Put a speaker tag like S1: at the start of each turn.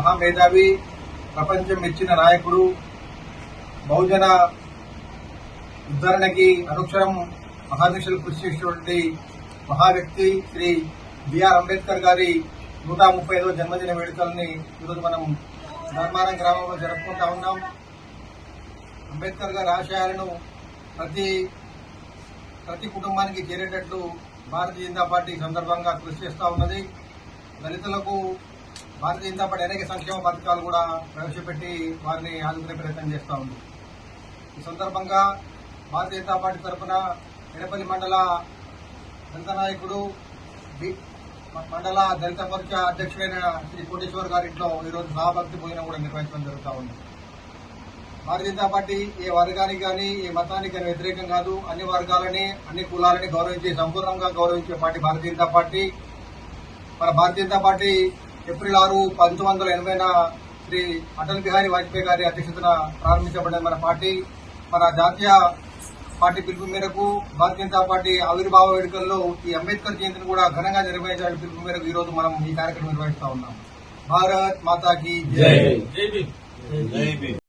S1: మహామేధావి ప్రపంచం మెచ్చిన నాయకుడు బహుజన ఉద్ధరణకి అనుక్షరం మహాదీక్షలు కృషి చేసినటువంటి మహా వ్యక్తి శ్రీ బిఆర్ అంబేద్కర్ గారి నూట ముప్పై ఐదవ జన్మదిన వేడుకల్ని ఈరోజు మనం ధర్మారం గ్రామంలో జరుపుకుంటా ఉన్నాం. అంబేద్కర్ గారి ఆశయాలను ప్రతి ప్రతి కుటుంబానికి చేరేటట్లు భారతీయ జనతా పార్టీ సందర్భంగా కృషి చేస్తూ ఉన్నది. దళితులకు భారతీయ జనతా పార్టీ అనేక సంక్షేమ పథకాలు కూడా ప్రవేశపెట్టి వారిని ఆదుకునే ప్రయత్నం చేస్తూ ఉంది. ఈ సందర్భంగా భారతీయ జనతా పార్టీ తరఫున ఎడపల్లి మండల దళిత నాయకుడు మండల దళిత మోర్చా అధ్యక్షుడైన శ్రీ కోటేశ్వర్ గారి ఇంట్లో ఈరోజు సహభక్తి భోజనం కూడా నిర్వహించడం జరుగుతూ ఉంది. భారతీయ జనతా పార్టీ ఏ వర్గానికి కానీ ఏ మతానికి కానీ వ్యతిరేకం కాదు. అన్ని వర్గాలని అన్ని కులాలని గౌరవించి సంపూర్ణంగా గౌరవించే పార్టీ భారతీయ జనతా పార్టీ. మన భారతీయ జనతా పార్టీ ఏప్రిల్ ఆరు పంతొమ్మిది వందల ఎనభైన శ్రీ అటల్ బిహారీ వాజ్పేయి గారి అధ్యక్షతన ప్రారంభించబడిన మన పార్టీ. మన జాతీయ పార్టీ పిలుపు మేరకు భారతీయ జనతా పార్టీ ఆవిర్భావ వేడుకల్లో ఈ అంబేద్కర్ జయంతిని కూడా ఘనంగా నిర్వహించాలని పిలుపు మేరకు ఈ రోజు మనం ఈ కార్యక్రమం నిర్వహిస్తా ఉన్నాం. భారత్ మాతాకి జై.
S2: జై
S3: జై